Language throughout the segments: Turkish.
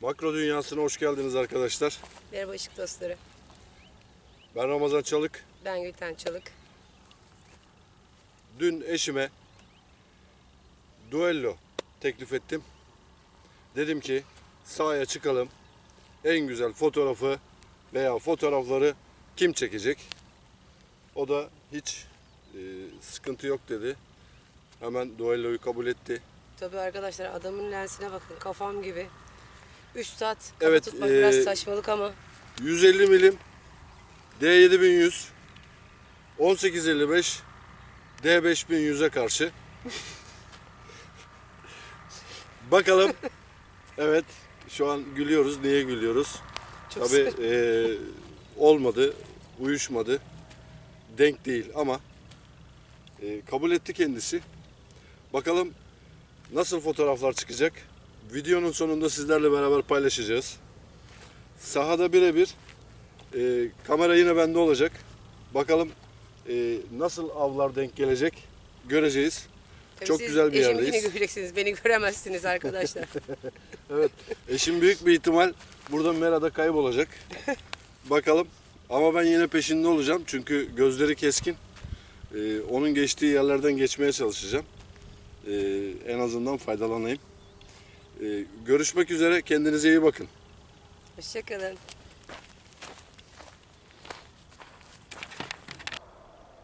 Makro dünyasına hoş geldiniz arkadaşlar. Merhaba ışık dostları. Ben Ramazan Çalık. Ben Gülten Çalık. Dün eşime duello teklif ettim. Dedim ki sahaya çıkalım. En güzel fotoğrafı veya fotoğrafları kim çekecek? O da hiç e, sıkıntı yok dedi. Hemen duelloyu kabul etti. Tabii arkadaşlar adamın lensine bakın kafam gibi. 3 saat kafa Evet, tutmak ee, biraz saçmalık ama 150 milim D7100 1855 D5100'e karşı. Bakalım. Evet. Şu an gülüyoruz. Niye gülüyoruz? çok Tabii eee, olmadı. Uyuşmadı. Denk değil ama eee, kabul etti kendisi. Bakalım nasıl fotoğraflar çıkacak. Videonun sonunda sizlerle beraber paylaşacağız. Sahada birebir eee, kamera yine bende olacak. Bakalım eee, nasıl avlar denk gelecek göreceğiz. Tabii çok siz güzel bir eşimkini yerdeyiz. göreceksiniz. Beni göremezsiniz arkadaşlar. Evet. Eşim büyük bir ihtimal burada Mera'da kaybolacak. Bakalım. Ama ben yine peşinde olacağım. Çünkü gözleri keskin. Ee, onun geçtiği yerlerden geçmeye çalışacağım. Ee, en azından faydalanayım. Ee, görüşmek üzere. Kendinize iyi bakın. Hoşçakalın.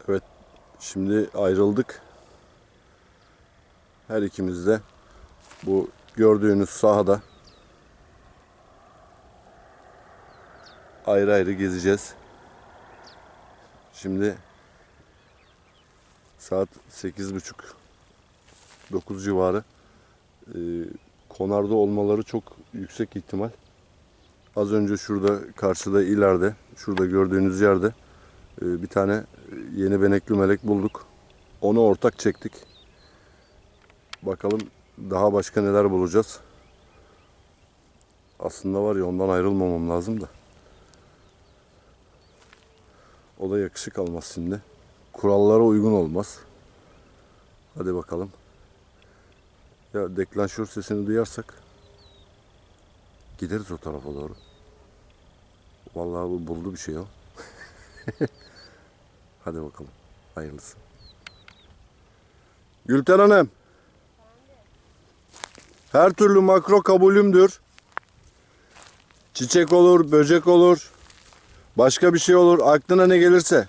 Evet. Şimdi ayrıldık. Her ikimiz de bu gördüğünüz sahada ayrı ayrı gezeceğiz. Şimdi saat 8.30 9 civarı Ee, konarda olmaları çok yüksek ihtimal. Az önce şurada karşıda ileride şurada gördüğünüz yerde e, bir tane yeni benekli melek bulduk. Onu ortak çektik. Bakalım daha başka neler bulacağız. Aslında var ya ondan ayrılmamam lazım da. O da yakışık almaz şimdi. Kurallara uygun olmaz. Hadi bakalım. Ya deklanşör sesini duyarsak gideriz o tarafa doğru. Vallahi bu buldu bir şey o. Hadi bakalım. Hayırlısı. Gülten Hanım. Her türlü makro kabulümdür. Çiçek olur, böcek olur. Başka bir şey olur. Aklına ne gelirse.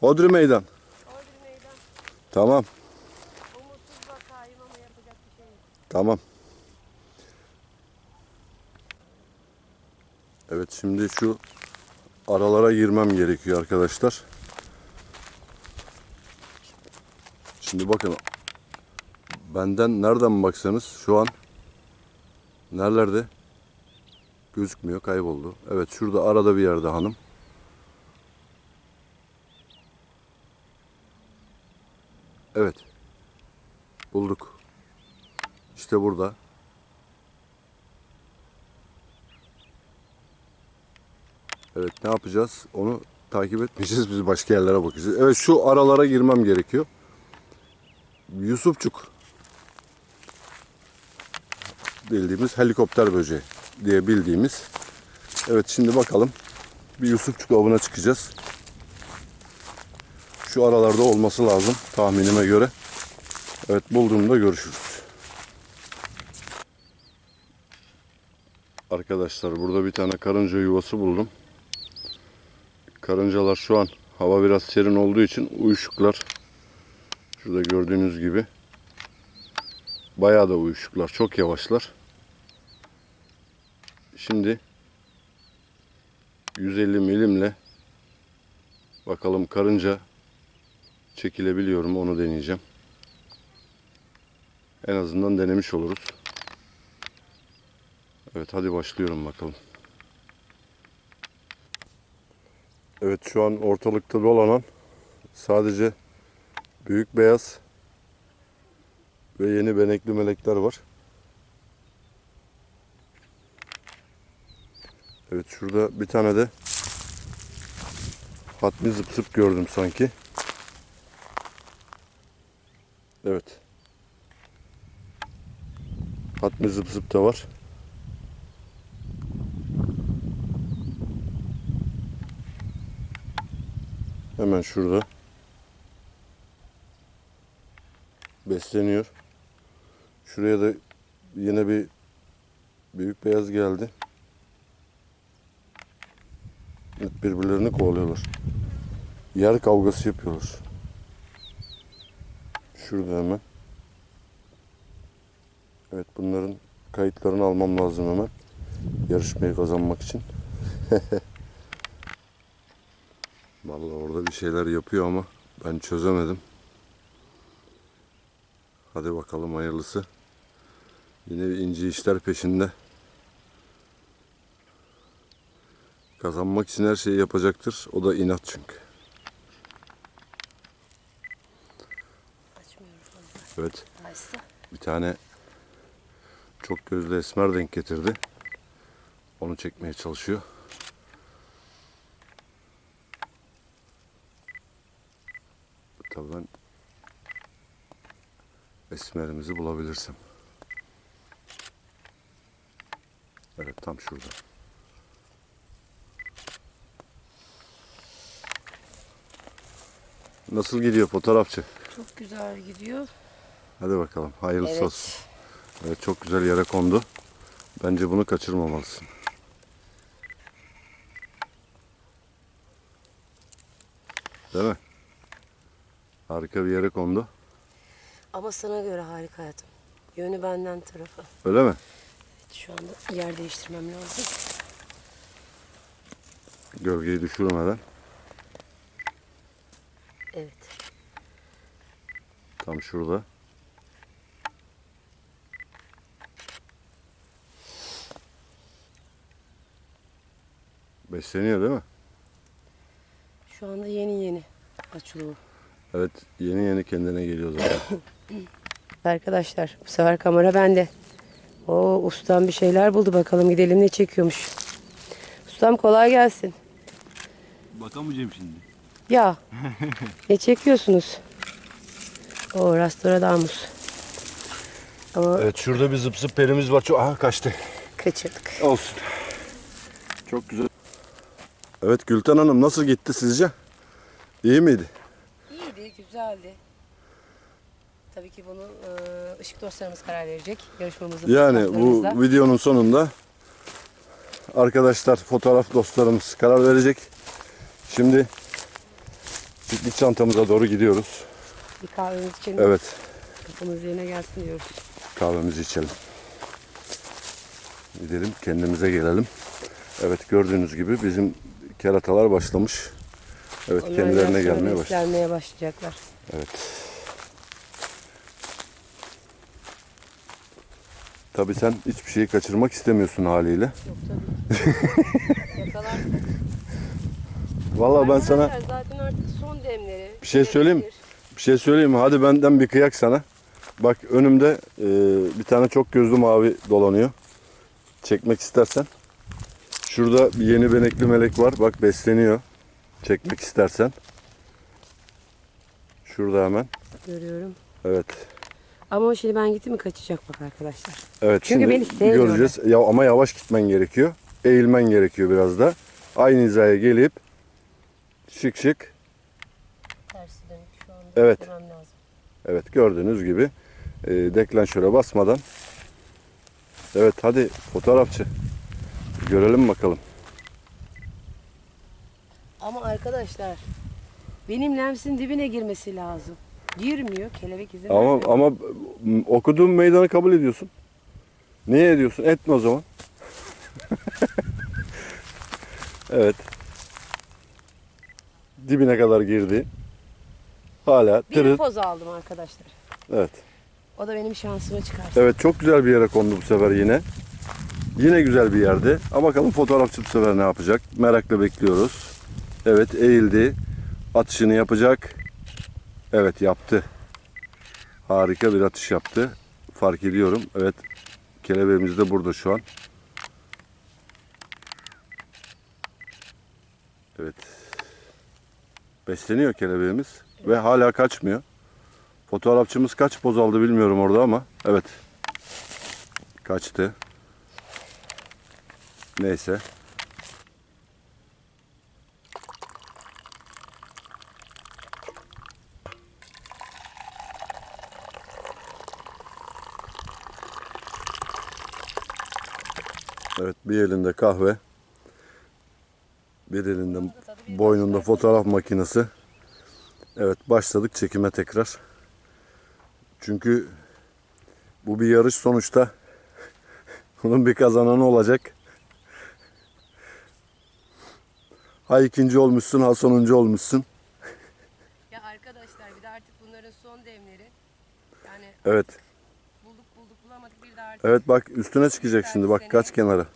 Hodri meydan. Tamam, Umutsuz vakayım ama yapacak bir şey yok. Tamam. Evet şimdi şu aralara girmem gerekiyor arkadaşlar. Şimdi bakın benden nereden baksanız şu an nerelerde gözükmüyor kayboldu. Evet şurada arada bir yerde hanım. Evet bulduk. İşte burada. Evet ne yapacağız? Onu takip etmeyeceğiz. Biz başka yerlere bakacağız. Evet şu aralara girmem gerekiyor. Yusufçuk. Bildiğimiz helikopter böceği diye bildiğimiz. Evet şimdi bakalım. Bir Yusufçuk avına çıkacağız. Şu aralarda olması lazım tahminime göre. Evet bulduğumda görüşürüz. Arkadaşlar burada bir tane karınca yuvası buldum. Karıncalar şu an hava biraz serin olduğu için uyuşuklar. Şurada gördüğünüz gibi. Bayağı da uyuşuklar. Çok yavaşlar. Şimdi 150 milimle bakalım karınca çekilebiliyor mu onu deneyeceğim. En azından denemiş oluruz. Evet hadi başlıyorum bakalım. Evet şu an ortalıkta dolanan sadece büyük beyaz ve yeni benekli melekler var. Evet şurada bir tane de hatmi zıp zıp gördüm sanki. Evet. Hat Ufak bir zıp zıp da var. Hemen şurada. Besleniyor. Şuraya da yine bir büyük beyaz geldi. Birbirlerini kovalıyorlar. Yer kavgası yapıyorlar. Şurada hemen. Evet bunların kayıtlarını almam lazım hemen. Yarışmayı kazanmak için. Bir şeyler yapıyor ama ben çözemedim. Hadi bakalım hayırlısı. Yine bir ince işler peşinde. Kazanmak için her şeyi yapacaktır. O da inat çünkü. Evet. Bir tane çok gözlü esmer denk getirdi. Onu çekmeye çalışıyor. Tabii ben esmerimizi bulabilirsem. Evet tam şurada. Nasıl gidiyor fotoğrafçı? Çok güzel gidiyor. Hadi bakalım hayırlısı Evet. olsun. Evet çok güzel yere kondu. Bence bunu kaçırmamalısın. Değil mi? Harika bir yere kondu. Ama sana göre harika hayatım. Yönü benden tarafa. Öyle mi? Şu anda yer değiştirmem lazım. Gölgeyi düşürmeden Evet. tam şurada. Besleniyor değil mi? Şu anda yeni yeni açılıyor. Evet yeni yeni kendine geliyor zaten. Arkadaşlar bu sefer kamera bende. O ustam bir şeyler buldu bakalım gidelim ne çekiyormuş. Ustam kolay gelsin. Bakamayacağım şimdi. Ya ne çekiyorsunuz? O Rastoradamus. Ama evet şurada bir zıp zıp perimiz var. Çok... Aha kaçtı. kaçırdık. Olsun. Çok güzel. Evet Gülten Hanım nasıl gitti sizce? İyi miydi? Güzeldi. Tabii ki bunu e, ışık dostlarımız karar verecek. Yarışmamızın Yani bu videonun sonunda arkadaşlar fotoğraf dostlarımız karar verecek. Şimdi piknik çantamıza doğru gidiyoruz. bir kahvemiz için Evet kafamız yerine gelsin diyoruz. kahvemizi içelim. Gidelim kendimize gelelim. Evet gördüğünüz gibi bizim keratalar başlamış. Evet Onlar kendilerine gelmeye başladı. başlayacaklar. Evet. Tabii sen hiçbir şeyi kaçırmak istemiyorsun haliyle. Yok tabii. Yakalarsın. Vallahi ben sana zaten artık son demleri. Bir şey söyleyeyim mi? Bir şey söyleyeyim mi? Hadi benden bir kıyak sana. Bak önümde e, bir tane çok gözlü mavi dolanıyor. Çekmek istersen. Şurada bir yeni benekli melek var. Bak besleniyor. Çekmek istersen. Şurada hemen. Görüyorum. Evet. Ama şimdi ben gittim mi kaçacak bak arkadaşlar. Evet Çünkü şimdi beni sevmiyorlar. göreceğiz. Ya, ama yavaş gitmen gerekiyor. Eğilmen gerekiyor biraz da. Aynı hizaya gelip şık şık. Tersi dönük şu anda. Evet. lazım. Evet gördüğünüz gibi e, deklanşöre basmadan. Evet hadi fotoğrafçı. Görelim bakalım. Ama arkadaşlar benim lemsin dibine girmesi lazım. Girmiyor. Kelebek izin Ama vermiyor. ama m, okuduğum meydanı kabul ediyorsun. Niye ediyorsun? Etme o zaman. evet. Dibine kadar girdi. Hala bir poz aldım arkadaşlar. Evet. O da benim şansımı çıkarsın. Evet çok güzel bir yere kondu bu sefer yine. Yine güzel bir yerde. Ama bakalım fotoğrafçı bu sefer ne yapacak? Merakla bekliyoruz. Evet eğildi. Atışını yapacak. Evet yaptı. Harika bir atış yaptı. Fark ediyorum. Evet kelebeğimiz de burada şu an. Evet. Besleniyor kelebeğimiz ve hala kaçmıyor. Fotoğrafçımız kaç poz aldı bilmiyorum orada ama evet. Kaçtı. Neyse. Evet bir elinde kahve. Bir elinde boynunda fotoğraf makinesi. Evet başladık çekime tekrar. Çünkü bu bir yarış sonuçta. Bunun bir kazananı olacak. Ha ikinci olmuşsun ha sonuncu olmuşsun. Ya arkadaşlar bir de artık bunların son demleri. Yani Evet. bulduk bulduk bulamadık bir de artık. Evet bak üstüne çıkacak şimdi. Bak kaç kenara.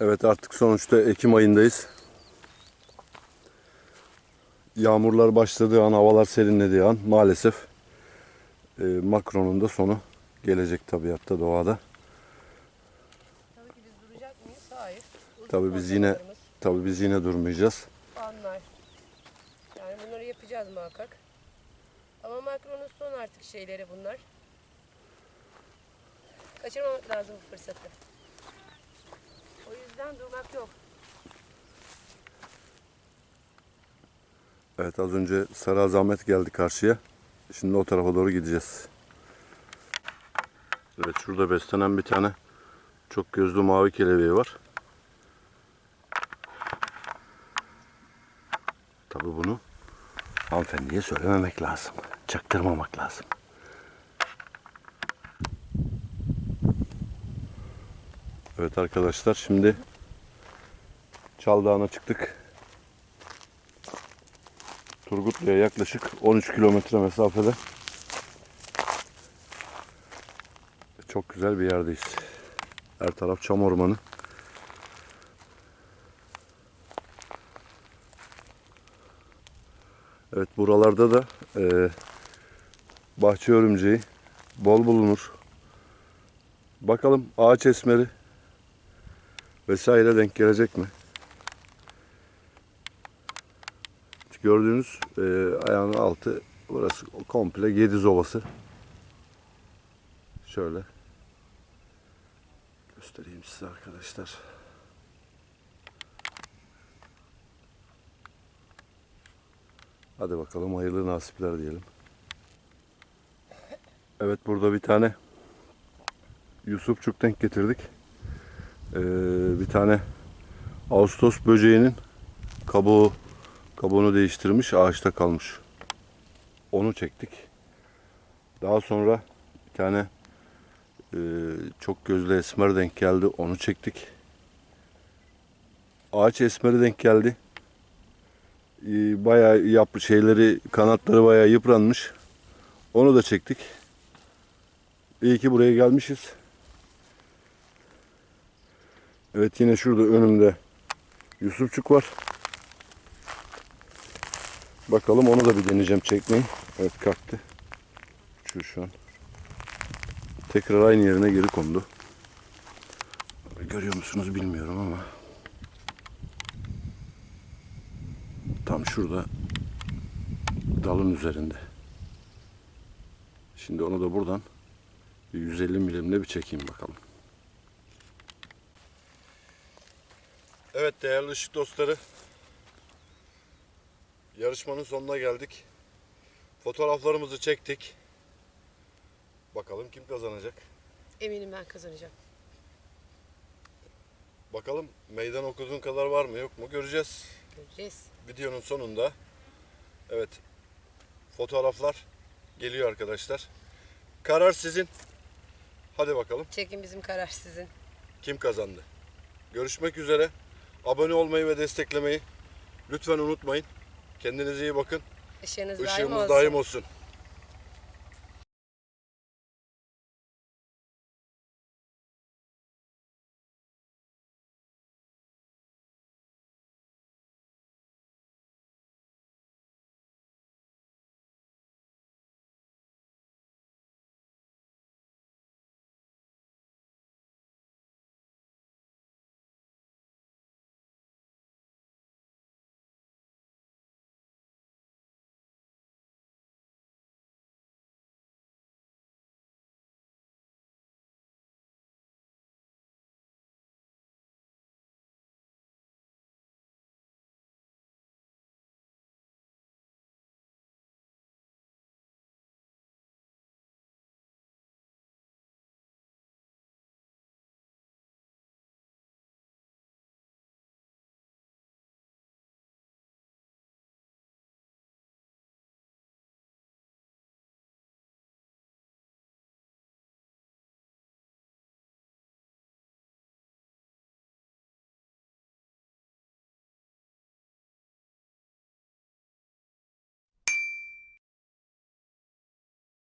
Evet artık sonuçta Ekim ayındayız. Yağmurlar başladığı an, havalar serinlediği an maalesef e, Macron'un da sonu gelecek tabiatta, doğada. Tabii ki biz duracak mıyız? Hayır. Uzun Tabii biz yine tabii biz yine durmayacağız. Fanlar. Yani bunları yapacağız muhakkak. Ama Macron'un son artık şeyleri bunlar. Kaçırmamak lazım bu fırsatı. Yüzden durmak yok. Evet az önce Sarı Azamet geldi karşıya. Şimdi o tarafa doğru gideceğiz. Evet şurada beslenen bir tane çok gözlü mavi kelebeği var. Tabii bunu hanımefendiye söylememek lazım. Çaktırmamak lazım. Evet arkadaşlar şimdi Çaldağına çıktık. Turgutlu'ya yaklaşık 13 kilometre mesafede. Çok güzel bir yerdeyiz. Her taraf çam ormanı. Evet buralarda da e, bahçe örümceği bol bulunur. Bakalım ağaç esmeri vesaire denk gelecek mi? Gördüğünüz e, ayağının altı burası komple Gediz Ovası. Şöyle göstereyim size arkadaşlar. Hadi bakalım hayırlı nasipler diyelim. Evet burada bir tane Yusufçuk denk getirdik. Ee, bir tane Ağustos böceğinin kabuğu Kabuğunu değiştirmiş, ağaçta kalmış. Onu çektik. Daha sonra bir tane e, çok gözlü esmer denk geldi. Onu çektik. Ağaç esmeri denk geldi. E, bayağı yap şeyleri, kanatları bayağı yıpranmış. Onu da çektik. İyi ki buraya gelmişiz. Evet yine şurada önümde Yusufçuk var. Bakalım onu da bir deneyeceğim çekmeyi. Evet kalktı. Uçuyor şu an. Tekrar aynı yerine geri kondu. Görüyor musunuz bilmiyorum ama. Tam şurada dalın üzerinde. Şimdi onu da buradan bir 150 milimle bir çekeyim bakalım. Evet değerli ışık dostları. Yarışmanın sonuna geldik. Fotoğraflarımızı çektik. Bakalım kim kazanacak. Eminim ben kazanacağım. Bakalım meydan okuduğun kadar var mı yok mu göreceğiz. Göreceğiz. Videonun sonunda. Evet. Fotoğraflar geliyor arkadaşlar. Karar sizin. Hadi bakalım Çekin bizim karar sizin. kim kazandı. Görüşmek üzere. Abone olmayı ve desteklemeyi lütfen unutmayın. Kendinize iyi bakın. Işığınız daim Işığımız olsun. daim olsun.